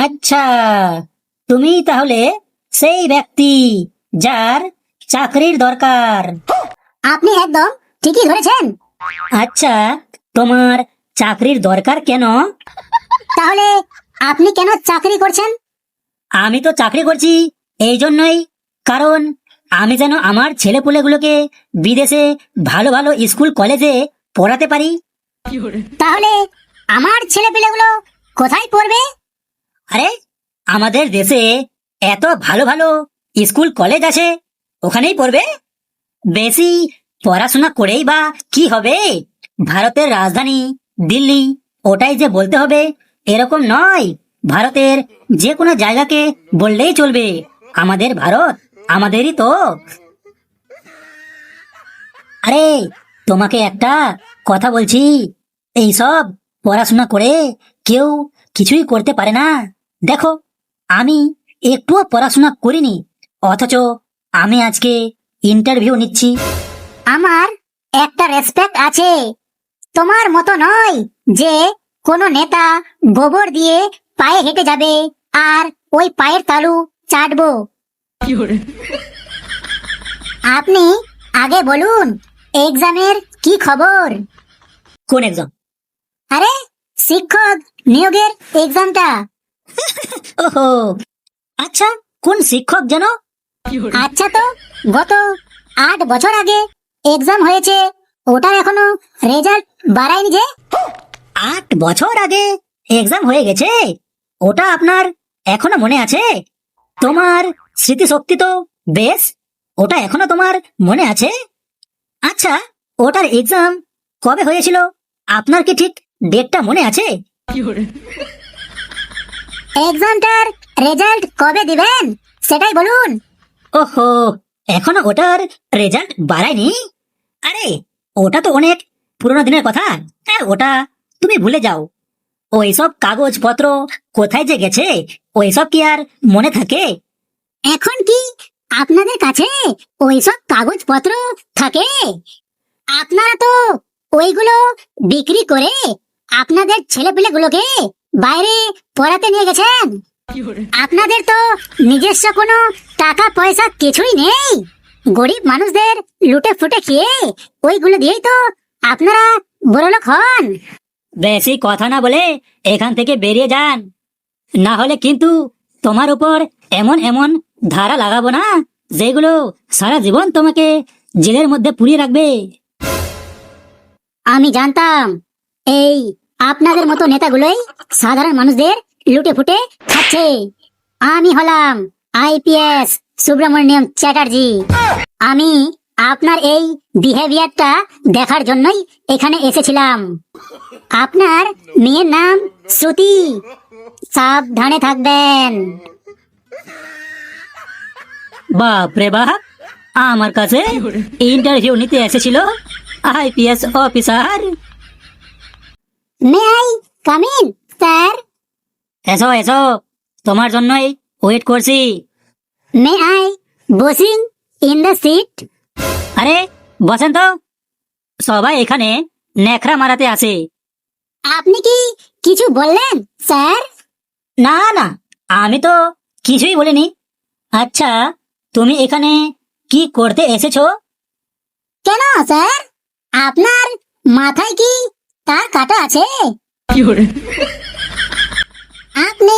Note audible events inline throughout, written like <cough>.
আচ্ছা তুমি তাহলে সেই ব্যক্তি যার চাকরির দরকার। আপনি একদম ঠিকই ধরেছেন। আচ্ছা তোমার চাকরির দরকার কেন? তাহলে আপনি কেন চাকরি করছেন? আমি তো চাকরি করছি এই জন্যই কারণ আমি যেন আমার ছেলে ছেলেপুলেগুলোকে বিদেশে ভালো ভালো স্কুল কলেজে পড়াতে পারি। তাহলে আমার ছেলে কোথায় পড়বে? আরে, আমাদের দেশে এত ভালো ভালো স্কুল, কলেজ আছে, ওখানেই পড়বে? বেশি পড়াশোনা করেই বা কি হবে? ভারতের রাজধানী, দিল্লি, ওটাই যে বলতে হবে, এরকম নয়। ভারতের যে কোনো জায়গাকে বললেই চলবে। আমাদের ভারত, আমাদেরই তো। আরে, তোমাকে একটা কথা বলছি, এইসব পড়াশোনা করে কেউ কিছুই করতে পারে না। দেখো আমি একটুও পড়াশোনা করিনি অথচ আমি আজকে ইন্টারভিউ নিচ্ছি। আমার একটা রেসপেক্ট আছে। তোমার মতো নয় যে কোনো নেতা গোবর দিয়ে পায়ে হেঁটে যাবে আর ওই পায়ের তালু চাটবো। আপনি আগে বলুন এক্সামের কি খবর? কোন এক্সাম আরে শিক্ষক নিয়োগের এক্সামটা <laughs> ওহো। আচ্ছা কোন শিক্ষক যেন? আচ্ছা তো, গত আট বছর আগে এক্সাম হয়েছে, ওটা এখনও রেজাল্ট বাড়ায়নি যে? আট বছর আগে এক্সাম হয়ে গেছে? ওটা আপনার এখনও মনে আছে? তোমার স্মৃতিশক্তি তো বেশ, ওটা এখনও তোমার মনে আছে? আচ্ছা ওটার এক্সাম কবে হয়েছিল? আপনার কি ঠিক ডেটটা মনে আছে? এক্সামটার রেজাল্ট কবে দিবেন? সেটাই বলুন। ওহো এখনও ওটার রেজাল্ট বাড়ায়নি? আরে ওটা তো অনেক পুরোনো দিনের কথা। হ্যাঁ ওটা তুমি ভুলে যাও। ওইসব কাগজপত্র কোথায় যে গেছে ওইসব কি আর মনে থাকে? এখন কি আপনাদের কাছে ওইসব কাগজপত্র থাকে? আপনারা তো ওইগুলো বিক্রি করে আপনাদের ছেলেপিলেগুলোকে বাইরে পড়াতে নিয়ে গেছেন? আপনাদের তো নিজস্ব কোনো টাকা পয়সা কিছুই নেই। গরিব মানুষদের লুটে ফুটে খেয়ে ওইগুলো দিয়েই তো আপনারা বড়লোক হন। বেশি কথা না বলে এখান থেকে বেরিয়ে যান। না হলে কিন্তু তোমার উপর এমন এমন ধারা লাগাবো না যেগুলো সারা জীবন তোমাকে জেলের মধ্যে পুড়িয়ে রাখবে। আমি জানতাম এই আপনাদের মতো নেতাগুলোই সাধারণ মানুষদের লুটে ফুটে খাচ্ছে। আমি হলাম আইপিএস সুব্রমণ্যম চ্যাটার্জি। আমি আপনার এই বিহেভিয়ারটা দেখার জন্যই এখানে এসেছিলাম। আপনার মেয়ের নাম শ্রুতি। সাবধানে থাকবেন। বাপ রে বাপ, আমার কাছে ইন্টারভিউ নিতে এসেছিল IPS officer. May I come in sir এসো এসো। তোমার জন্যই ওয়েট করছি। May I bossing in the seat আরে বসেন তো। সবাই এখানে নেখরা মারাতে আসে। আপনি কি কিছু বললেন স্যার? না না আমি তো কিছুই বলিনি। আচ্ছা তুমি এখানে কি করতে এসেছ? কেন স্যার? আপনার মাথায় কি তার কাটা আছে। আপনি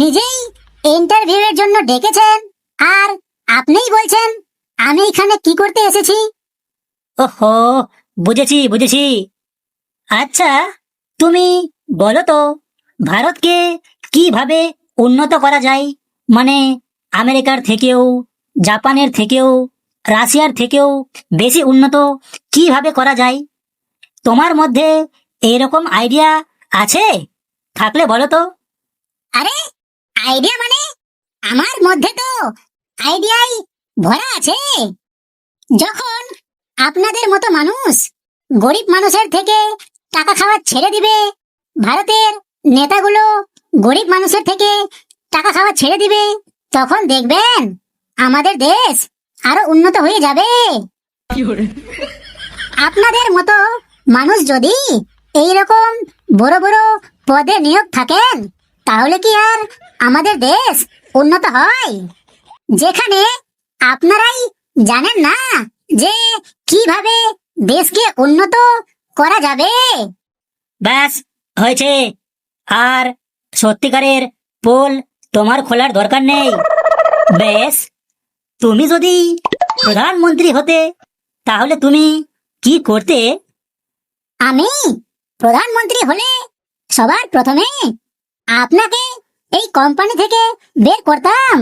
নিজেই ইন্টারভিউ এর জন্য ডেকেছেন আর আপনিই বলছেন আমি এখানে কি করতে এসেছি? ওহো বুঝেছি বুঝেছি। আচ্ছা তুমি বলো তো ভারতকে কীভাবে উন্নত করা যায়? মানে আমেরিকার থেকেও জাপানের থেকেও রাশিয়ার থেকেও বেশি উন্নত কীভাবে করা যায়? তোমার মধ্যে এরকম আইডিয়া আছে? থাকলে বলো তো। আরে আইডিয়া মানে? আমার মধ্যে তো আইডিয়াই ভরা আছে। যখন আপনাদের মতো মানুষ গরিব মানুষের থেকে টাকা খাওয়া ছেড়ে দিবে ভারতের নেতাগুলো গরিব মানুষের থেকে টাকা খাওয়া ছেড়ে দিবে তখন দেখবেন আমাদের দেশ আরও উন্নত হয়ে যাবে। আপনাদের মতো মানুষ যদি এইরকম বড় বড় পদে নিয়োগ থাকেন তাহলে কি আর আমাদের দেশ উন্নত হয়? যেখানে আপনারাই জানেন না যে কীভাবে দেশকে উন্নত করা যাবে। ব্যাস হয়েছে। আর সত্যিকারের পোল তোমার খোলার দরকার নেই। বেশ তুমি যদি প্রধানমন্ত্রী হতে তাহলে তুমি কি করতে? আমি প্রধানমন্ত্রী হলে সবার প্রথমে আপনাকে এই কোম্পানি থেকে বের করতাম।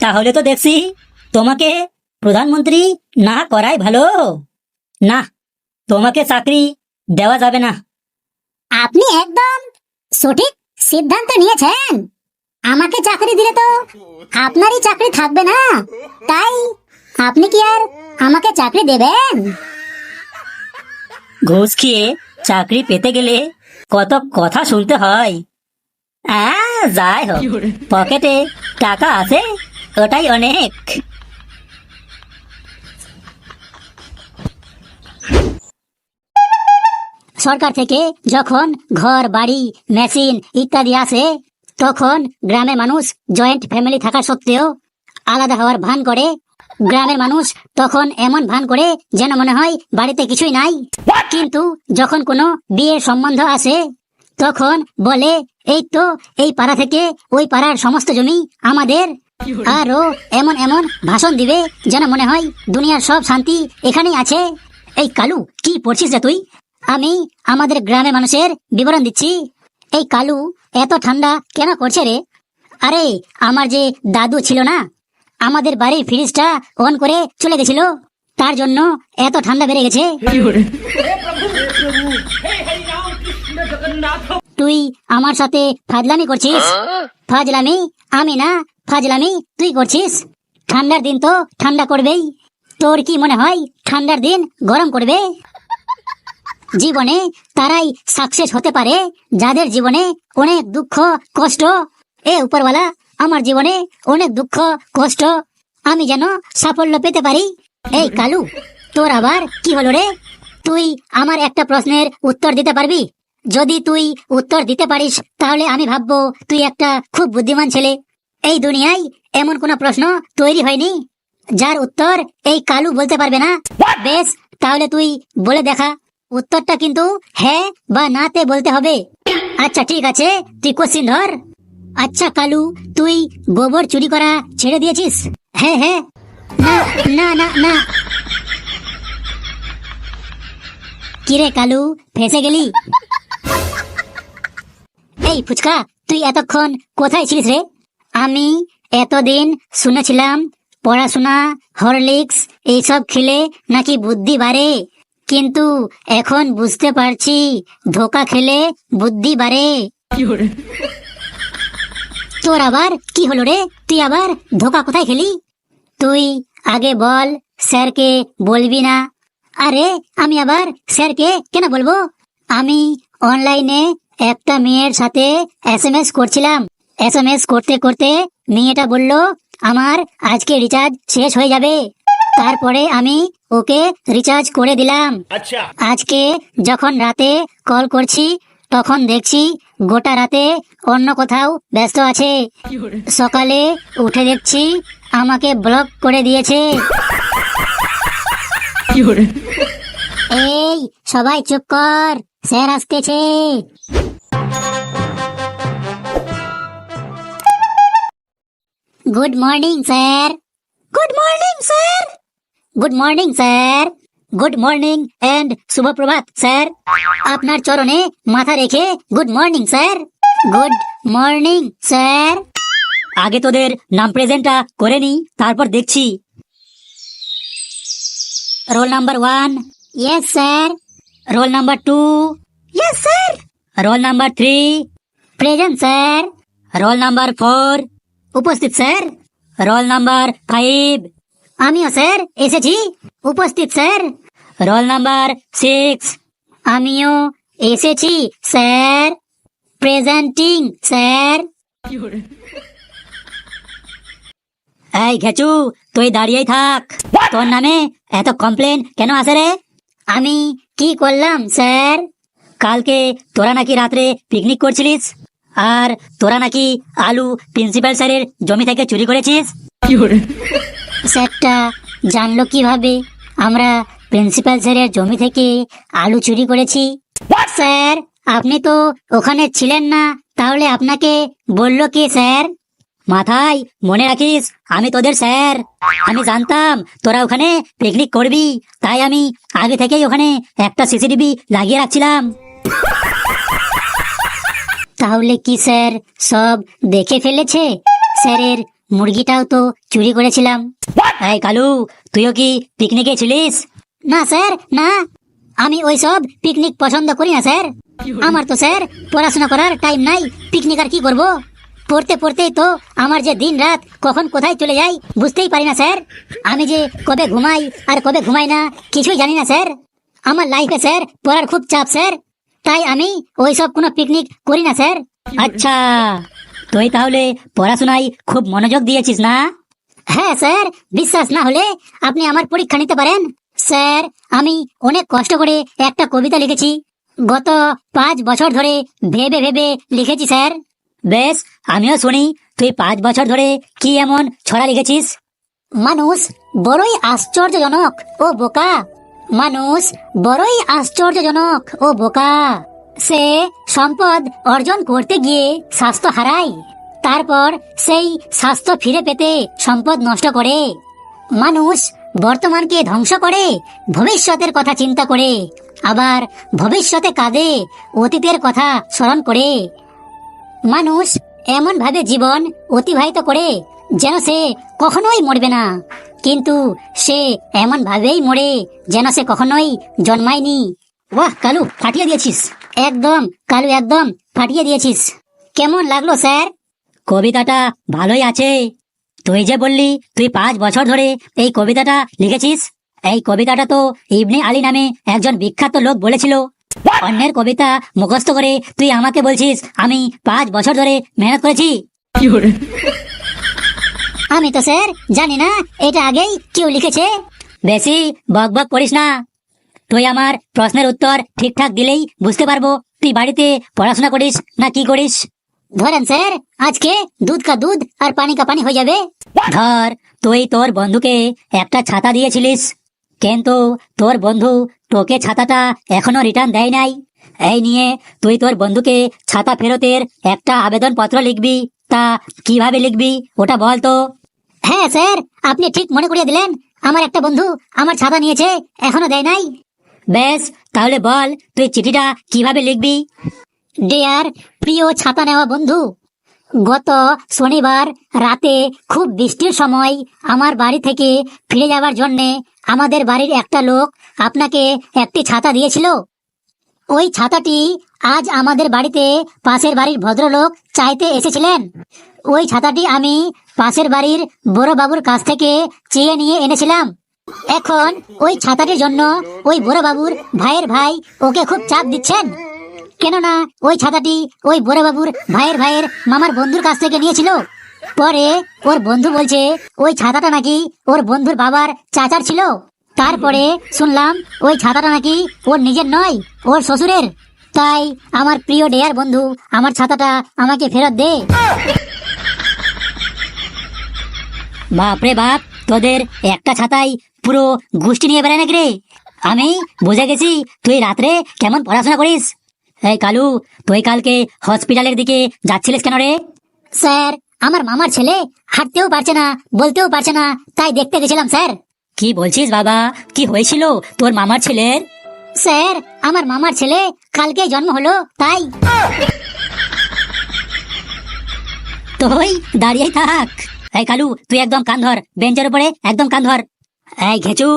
তাহলে তো দেখছি তোমাকে প্রধানমন্ত্রী না করাই ভালো। না তোমাকে চাকরি দেওয়া যাবে না। আপনি একদম সঠিক সিদ্ধান্ত নিয়েছেন। আমাকে চাকরি দিলে তো আপনারই চাকরি থাকবে না। তাই আপনি কি আর আমাকে চাকরি দেবেন? ঘুষ খেয়ে চাকরি পেতে গেলে কত কথা শুনতে হয়। যাই হোক পকেটে টাকা আছে ওটাই অনেক। সরকার থেকে যখন ঘর বাড়ি মেশিন ইত্যাদি আসে তখন গ্রামের মানুষ জয়েন্ট ফ্যামিলি থাকা সত্ত্বেও আলাদা হওয়ার ভান করে। গ্রামের মানুষ তখন এমন ভান করে যেন মনে হয় বাড়িতে কিছুই নাই। কিন্তু যখন কোনো বিয়ের সম্বন্ধ আসে তখন বলে এই তো এই পাড়া থেকে ওই পাড়ার সমস্ত জমি আমাদের। আরও এমন এমন ভাষণ দিবে যেন মনে হয় দুনিয়ার সব শান্তি এখানেই আছে। এই কালু কি পড়ছিস রে তুই? আমি আমাদের গ্রামের মানুষের বিবরণ দিচ্ছি। এই কালু এত ঠান্ডা কেন করছে রে? আরে আমার যে দাদু ছিল না আমাদের বাড়ির ফ্রিজটা অন করে চলে গেছিল। তার জন্য এত ঠান্ডা বেড়ে গেছে। তুই আমার সাথে ফাজলামি করছিস? ফাজলামি? আমি না? ফাজলামি? তুই করছিস? ঠান্ডার দিন তো ঠান্ডা করবেই। তোর কি মনে হয় ঠান্ডার দিন গরম করবে? জীবনে তারাই সাকসেস হতে পারে যাদের জীবনে অনেক দুঃখ, কষ্ট। এ উপরওয়ালা আমার জীবনে অনেক দুঃখ কষ্ট আমি যেন সাফল্য পেতে পারি। এই কালু তোর আবার কি হলো রে? তুই আমার একটা প্রশ্নের উত্তর দিতে পারবি? যদি তুই উত্তর দিতে পারিস তাহলে আমি ভাববো তুই একটা খুব বুদ্ধিমান ছেলে। এই দুনিয়ায় এমন কোনো প্রশ্ন তৈরি হয়নি। যার উত্তর এই কালু বলতে পারবে না। বেশ তাহলে তুই বলে দেখা। উত্তরটা কিন্তু হ্যাঁ বা নাতে বলতে হবে। আচ্ছা ঠিক আছে তুই কোশ্চিন ধর। আচ্ছা কালু, তুই গোবর চুরি করা ছেড়ে দিয়েছিস? হ্যাঁ হ্যাঁ। না না না না। কিরে, কালু, ফেসে গেলি? এই, ফুচকা, তুই এতক্ষণ কোথায় ছিলিস রে? আমি এতদিন শুনেছিলাম পড়াশোনা, হরলিক্স, এইসব খেলে নাকি বুদ্ধি বাড়ে। কিন্তু এখন বুঝতে পারছি, ধোকা খেলে বুদ্ধি বাড়ে। তোর আবার কি হলো রে? তুই আবার ধোকা কোথায় খেলি? তুই আগে বল স্যারকে বলবি না। আরে আমি আবার স্যারকে কেন বলব? আমি অনলাইনে একটা মেয়ের সাথে এস এম এস করছিলাম। এস এম এস করতে করতে মেয়েটা বলল আমার আজকে রিচার্জ শেষ হয়ে যাবে। তারপরে আমি ওকে রিচার্জ করে দিলাম। আচ্ছা। আজকে যখন রাতে কল করছি তখন দেখছি গোটা রাতে অন্য কোথাও ব্যস্ত আছে। সকালে উঠে দেখছি আমাকে ব্লক করে দিয়েছে। এই, সবাই চুপ কর, স্যার আসতেছে। Good morning, sir. Good morning, sir. Good morning, sir. Good morning and শুভ প্রভাত স্যার আপনার চরণে মাথা রেখে good morning sir good morning sir আগে তোদের নাম প্রেজেন্টটা করে নি তারপর দেখছি roll number one yes sir roll number two yes sir roll number three present sir roll number four উপস্থিত স্যার রোল নাম্বার ফাইভ আমিও স্যার এসেছি উপস্থিত স্যার রোল নাম্বার সিক্স আমিও এসেছি স্যার। Presenting sir. এই ঘেচু তুই দাঁড়িয়েই থাক। তোর নামে এত কমপ্লেন কেন আসে রে? আমি কি করলাম স্যার? কালকে তোরা নাকি রাত্রে পিকনিক করছিলিস? আর তোরা নাকি আলু প্রিন্সিপাল স্যারের জমি থেকে চুরি করেছিস? স্যারটা জানলো কীভাবে? আমরা প্রিন্সিপাল স্যারের জমি থেকে আলু চুরি করেছি। স্যার আপনি তো ওখানে ছিলেন না তাহলে আপনাকে বলল কি স্যার? মাথায় মনে রাখিস আমি তোদের স্যার। আমি জানতাম তোরা ওখানে পিকনিক করবি তাই আমি আগে থেকেই ওখানে একটা সিসিটিভি লাগিয়ে রাখছিলাম। তাহলে কি স্যার সব দেখে ফেলেছে? স্যারের মুরগিটাও তো চুরি করেছিলাম। এই কালু তুইও কি পিকনিকে ছিলিস? না, স্যার, না। আমি ওই সব পিকনিক পছন্দ করি না, স্যার। আমার তো, স্যার, পড়াশোনা করার টাইম নাই। পিকনিক আর কি করব? পড়তে পড়তেই তো আমার যে দিন রাত কখন কোথায় চলে যায় বুঝতেই পারি না, স্যার। আমি যে কবে ঘুমাই আর কবে ঘুমাই না, কিছুই জানি না, স্যার। আমার লাইফে স্যার, পড়ার খুব চাপ, স্যার। তাই আমি ওই সব কোনো পিকনিক করি না, স্যার। আচ্ছা তুই তাহলে পড়াশোনায় খুব মনোযোগ দিয়েছিস না? হ্যাঁ স্যার, বিশ্বাস না হলে আপনি আমার পরীক্ষা নিতে পারেন। স্যার, আমি অনেক কষ্ট করে একটা কবিতা লিখেছি। গত পাঁচ বছর ধরে ভেবে ভেবে লিখেছি, স্যার। বেশ, আমিও শুনি। তুই পাঁচ বছর ধরে কি এমন ছড়া লিখেছিস? মানুষ বড়ই আশ্চর্যজনক ও বোকা। মানুষ বড়ই আশ্চর্যজনক ও বোকা। সে সম্পদ অর্জন করতে গিয়ে স্বাস্থ্য হারায়। তারপর সেই স্বাস্থ্য ফিরে পেতে সম্পদ নষ্ট করে। মানুষ বর্তমানকে ধ্বংস করে, ভবিষ্যতের কথা চিন্তা করে, আবার ভবিষ্যতে কাঁদে, অতীতের কথা স্মরণ করে। মানুষ এমন ভাবে জীবন অতিবাহিত করে যেন সে কখনোই মরবে না, কিন্তু সে এমন ভাবেই মরে যেন সে কখনোই জন্মায়নি। বাহ কালু, ফাটিয়ে দিয়েছিস। একদম, কালু, একদম, ফাটিয়ে দিয়েছিস। কেমন লাগল, স্যার? কবিতাটা ভালোই আছে। তুই যে বললি তুই পাঁচ বছর ধরে এই কবিতাটা লিখেছিস? এই কবিতাটা তো ইবনে আলী নামে একজন বিখ্যাত লোক বলেছিল। অন্যের কবিতা মুখস্থ করে তুই আমাকে বলছিস আমি পাঁচ বছর ধরে মেহনত করেছি। আমি তো স্যার জানি না এটা আগেই কেউ লিখেছে। বেশি বক বক করিস না। তুই আমার প্রশ্নের উত্তর ঠিকঠাক দিলেই বুঝতে পারব তুই বাড়িতে পড়াশোনা করিস না কি করিস? ধরেন, স্যার, আজকে দুধ কা দুধ আর পানি কা পানি হয়ে যাবে। ধর, তুই তোর বন্ধুকে একটা ছাতা দিয়েছিলিস। কিন্তু তোর বন্ধু তোকে ছাতাটা এখনও রিটার্ন দেয় নাই। এই নিয়ে তুই তোর বন্ধুকে ছাতা ফেরতের একটা আবেদন পত্র লিখবি। তা কীভাবে লিখবি, ওটা বল তো। হ্যাঁ স্যার, আপনি ঠিক মনে করিয়ে দিলেন। আমার একটা বন্ধু আমার ছাতা নিয়েছে, এখনও দেয় নাই। বেশ তাহলে বল, তুই চিঠিটা কীভাবে লিখবি? ডিয়ার প্রিয় ছাতা নেওয়া বন্ধু, গত শনিবার রাতে খুব বৃষ্টির সময় আমার বাড়ি থেকে ফিরে যাওয়ার জন্যে আমাদের বাড়ির একটা লোক আপনাকে একটি ছাতা দিয়েছিল। ওই ছাতাটি আজ আমাদের বাড়িতে পাশের বাড়ির ভদ্রলোক চাইতে এসেছিলেন। ওই ছাতাটি আমি পাশের বাড়ির বড় বাবুর কাছ থেকে চেয়ে নিয়ে এনেছিলাম। এখন ওই ছাতাটির জন্য ওই বড় বাবুর ভাইয়ের ভাই ওকে খুব চাপ দিচ্ছেন। কেননা ওই ছাতাটি ওই বড়বাবুর ভাইয়ের ভাইয়ের মামার বন্ধুর কাছ থেকে নিয়েছিল। পরে ওর বন্ধু বলছে, ওই ছাতাটা নাকি ওর বন্ধুর বাবার চাচার ছিল। তারপরে শুনলাম, ওই ছাতাটা নাকি ওর নিজের নয়, ওর শ্বশুরের। তাই আমার প্রিয় ডেয়ার বন্ধু, আমার ছাতাটা আমাকে ফেরত দে। বাপরে বাপ, তোদের একটা ছাতাই পুরো গোষ্ঠী নিয়ে বেড়ায় নাকি রে? আমি বুঝে গেছি, তুই রাত্রে কেমন পড়াশোনা করিস। এই কালু তুই কালকে হসপিটালের দিকে যাচ্ছিলিস কেন রে? স্যার আমার মামার ছেলে হাঁটতেও পারছে না বলতেও পারছে না তাই দেখতে গেছিলাম স্যার। কি বলছিস বাবা? কি হয়েছিল তোর মামার ছেলের? স্যার আমার মামার ছেলে কালকে জন্ম হলো তাই। তুই দাঁড়িয়ে থাক। এই কালু তুই একদম কান ধর বেঞ্চের উপরে একদম কান ধর। এই ঘেচু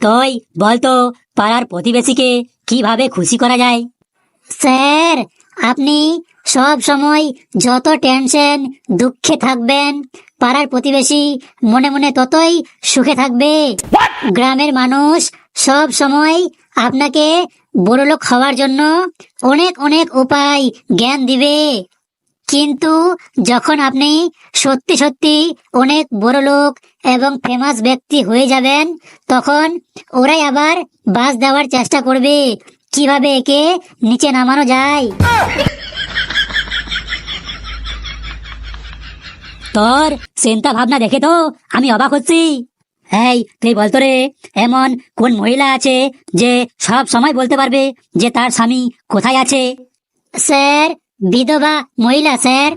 তুই বলতো পাড়ার প্রতিবেশীকে কীভাবে খুশি করা যায়? স্যার আপনি সব সময় যত টেনশন দুঃখে থাকবেন পাড়ার প্রতিবেশী মনে মনে ততই সুখে থাকবে। গ্রামের মানুষ সব সময় আপনাকে বড়লোক হওয়ার জন্য অনেক অনেক উপায় জ্ঞান দিবে। কিন্তু যখন আপনি সত্যি সত্যি অনেক বড় লোক এবং ফেমাস ব্যক্তি হয়ে যাবেন তখন ওরাই আবার বাস দেওয়ার চেষ্টা করবে। কীভাবে একে নিচে নামানো যায়? তোর চিন্তা ভাবনা দেখে তো আমি অবাক হচ্ছি। এই, তুই বলতো রে, এমন কোন মহিলা আছে যে সব সময় বলতে পারবে যে তার স্বামী কোথায় আছে? স্যার, বিধবা মহিলা, স্যার।